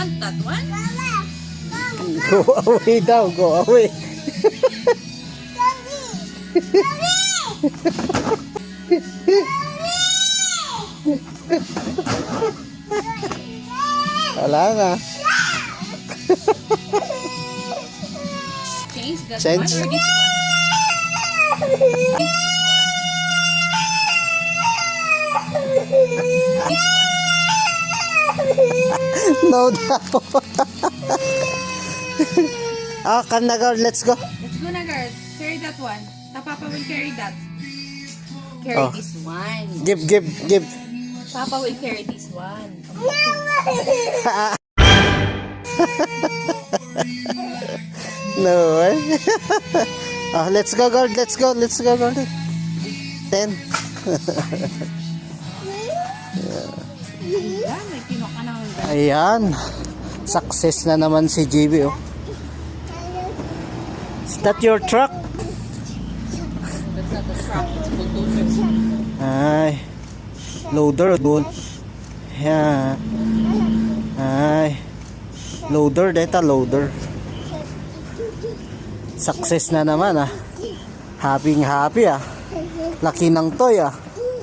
want that one? Go away daw, go away. Wala na. Change that Change? one or this one? No daw. ah, come na girl, let's go. Let's go na girls. Carry that one. The Papa will carry that. Carry Oh. this one. Give, give, give. Papa will carry this one. No way. ah, let's go girl, let's go, let's go girl. Ten. Yan, may na Ayan. Success na naman si JB oh. Is that your truck? That's not. Ay. Loader doon. Yan. Ay. Loader, data loader. Success na naman ah. Happy happy ah. Laki ng toy ah.